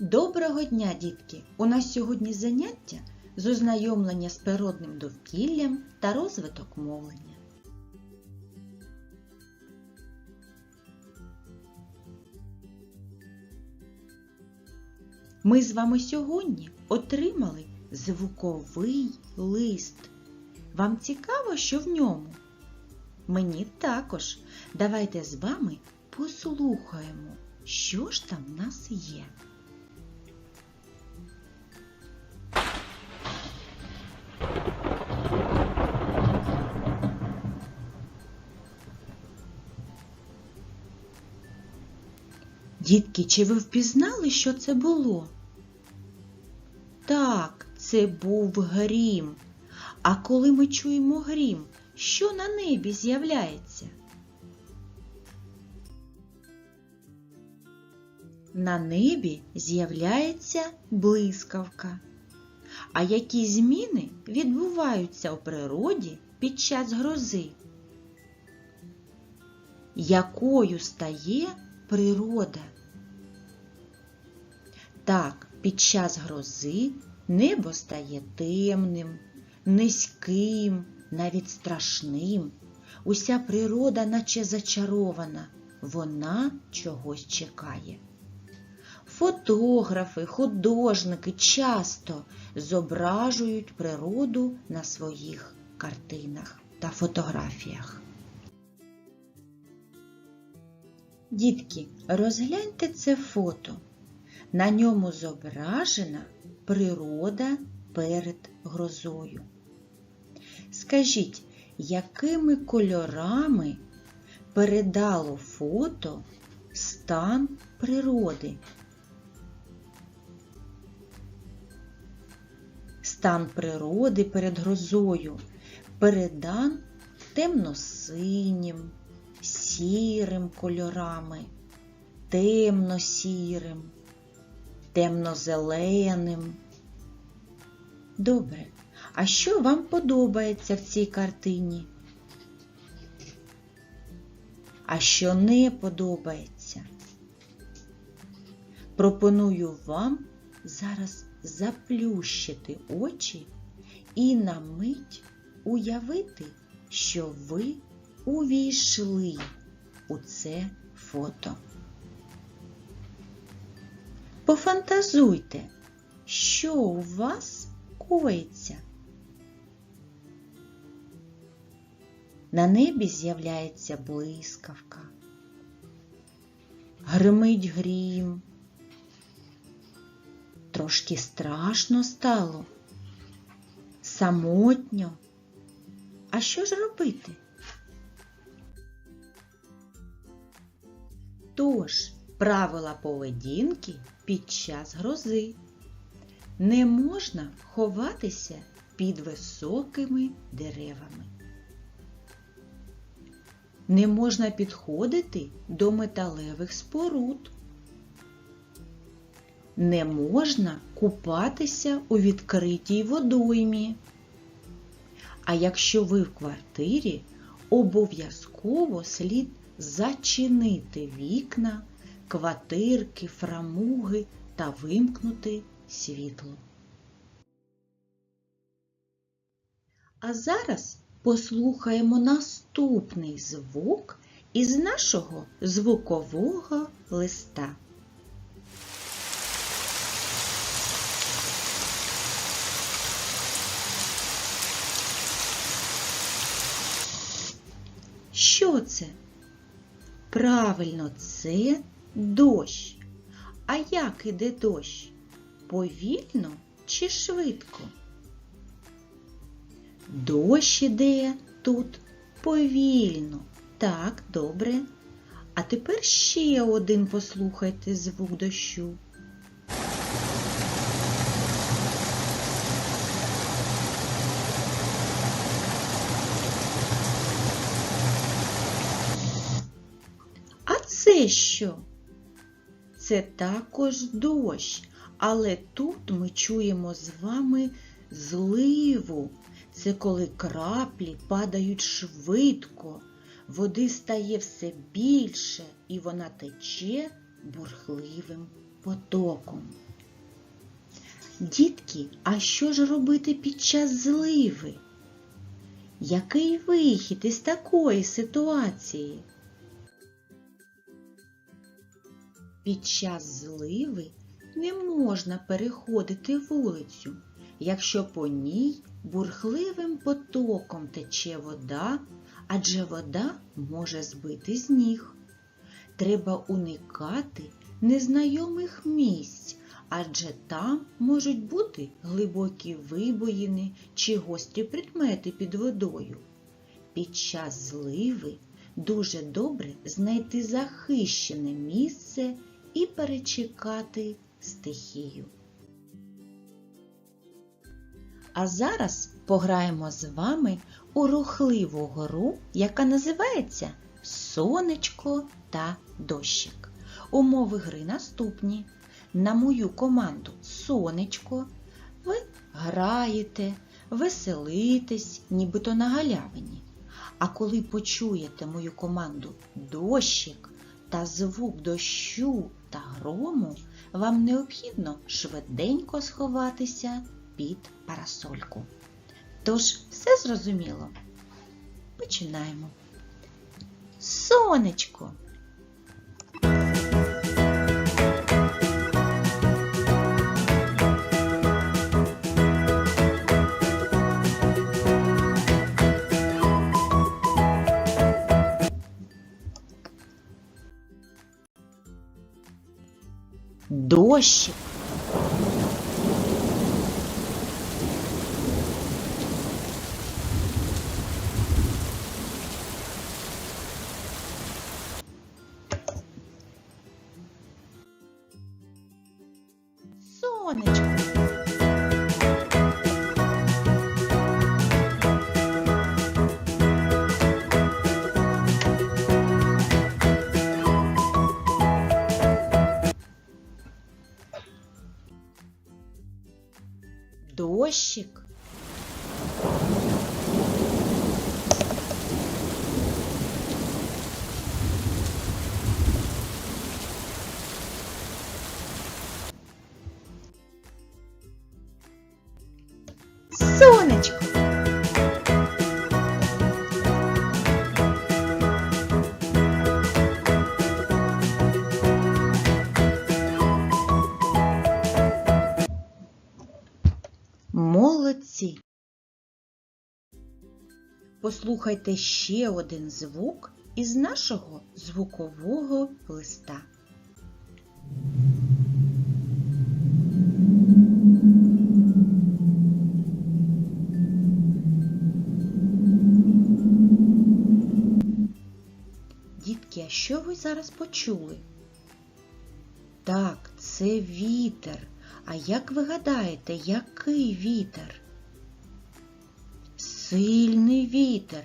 Доброго дня, дітки! У нас сьогодні заняття з ознайомлення з природним довкіллям та розвиток мовлення. Ми з вами сьогодні отримали звуковий лист. Вам цікаво, що в ньому? Мені також. Давайте з вами послухаємо, що ж там в нас є. Дітки, чи ви впізнали, що це було? Так, це був грім. А коли ми чуємо грім, що на небі з'являється? На небі з'являється блискавка. А які зміни відбуваються у природі під час грози? Якою стає природа? Так, під час грози небо стає темним, низьким, навіть страшним. Уся природа, наче зачарована, вона чогось чекає. Фотографи, художники часто зображують природу на своїх картинах та фотографіях. Дітки, розгляньте це фото. На ньому зображена природа перед грозою. Скажіть, якими кольорами передало фото стан природи? Стан природи перед грозою передан темно-синім, сірим кольорами, темно-сірим, темно-зеленим. Добре, а що вам подобається в цій картині? А що не подобається? Пропоную вам зараз заплющити очі і на мить уявити, що ви увійшли у це фото. Пофантазуйте, що у вас коїться. На небі з'являється блискавка, гримить грім. Трошки страшно стало, самотньо. А що ж робити? Тож, правила поведінки під час грози. Не можна ховатися під високими деревами. Не можна підходити до металевих споруд. Не можна купатися у відкритій водоймі. А якщо ви в квартирі, обов'язково слід зачинити вікна, квартирки, фрамуги та вимкнути світло. А зараз послухаємо наступний звук із нашого звукового листа. Що це? Правильно, це дощ. А як іде дощ? Повільно чи швидко? Дощ іде тут повільно. Так, добре. А тепер ще один послухайте звук дощу. А це що? Це також дощ, але тут ми чуємо з вами зливу. Це коли краплі падають швидко, води стає все більше і вона тече бурхливим потоком. Дітки, а що ж робити під час зливи? Який вихід із такої ситуації? Під час зливи не можна переходити вулицю, якщо по ній бурхливим потоком тече вода, адже вода може збити з ніг. Треба уникати незнайомих місць, адже там можуть бути глибокі вибоїни чи гострі предмети під водою. Під час зливи дуже добре знайти захищене місце і перечекати стихію. А зараз пограємо з вами у рухливу гру, яка називається Сонечко та дощик. Умови гри наступні. На мою команду Сонечко ви граєте, веселитесь, нібито на галявині. А коли почуєте мою команду дощик та звук дощу та грому, вам необхідно швиденько сховатися під парасольку. Тож, все зрозуміло? Починаємо. Сонечко! Дощик. Сонечко. Молодці. Послухайте ще один звук із нашого звукового листа. Дітки, а що ви зараз почули? Так, це вітер. А як ви гадаєте, який вітер? Сильний вітер.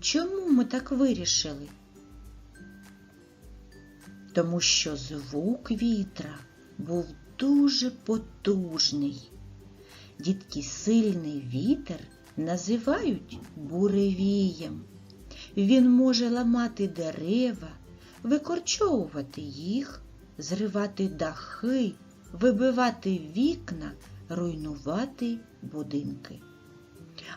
Чому ми так вирішили? Тому що звук вітра був дуже потужний. Дітки, сильний вітер називають буревієм. Він може ламати дерева, викорчовувати їх, зривати дахи, вибивати вікна, руйнувати будинки.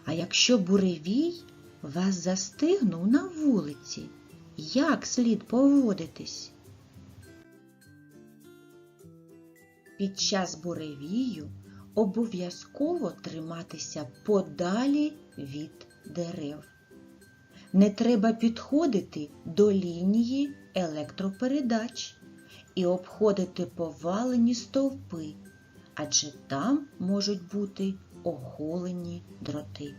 А якщо буревій вас застигнув на вулиці, як слід поводитись? Під час буревію обов'язково триматися подалі від дерев. Не треба підходити до лінії електропередач і обходити повалені стовпи, адже там можуть бути оголені дроти.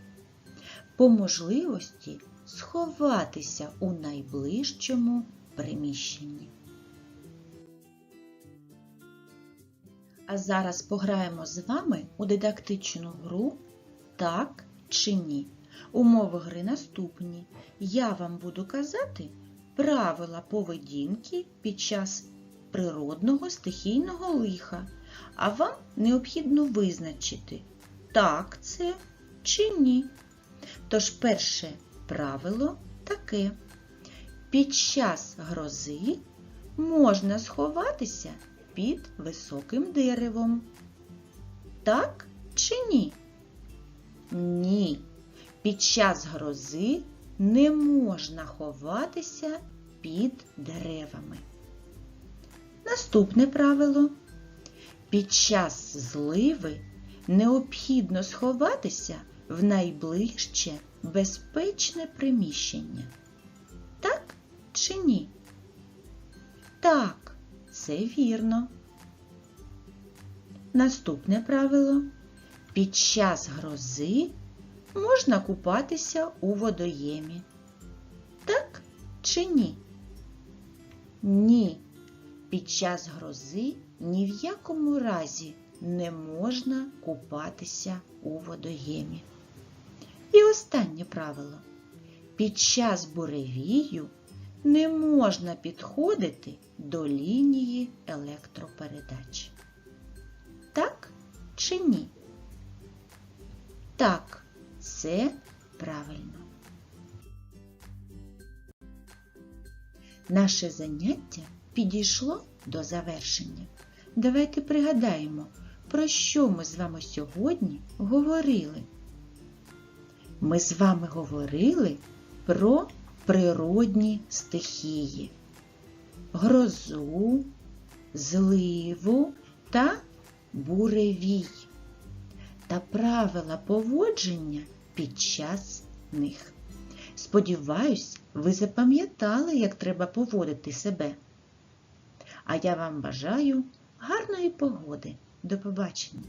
По можливості сховатися у найближчому приміщенні. А зараз пограємо з вами у дидактичну гру так чи ні. Умови гри наступні. Я вам буду казати правила поведінки під час природного стихійного лиха, а вам необхідно визначити, так це чи ні. Тож перше правило таке. Під час грози можна сховатися під високим деревом. Так чи ні? Ні. Під час грози не можна ховатися під деревами. Наступне правило. Під час зливи необхідно сховатися в найближче безпечне приміщення. Так чи ні? Так, це вірно. Наступне правило. Під час грози можна купатися у водоємі. Так чи ні? Ні. Під час грози ні в якому разі не можна купатися у водоємі. І останнє правило. Під час буревію не можна підходити до лінії електропередач. Так чи ні? Так, це правильно. Наше заняття підійшло до завершення. Давайте пригадаємо, про що ми з вами сьогодні говорили. Ми з вами говорили про природні стихії, грозу, зливу та буревій та правила поводження під час них. Сподіваюсь, ви запам'ятали, як треба поводити себе. А я вам бажаю гарної погоди. До побачення!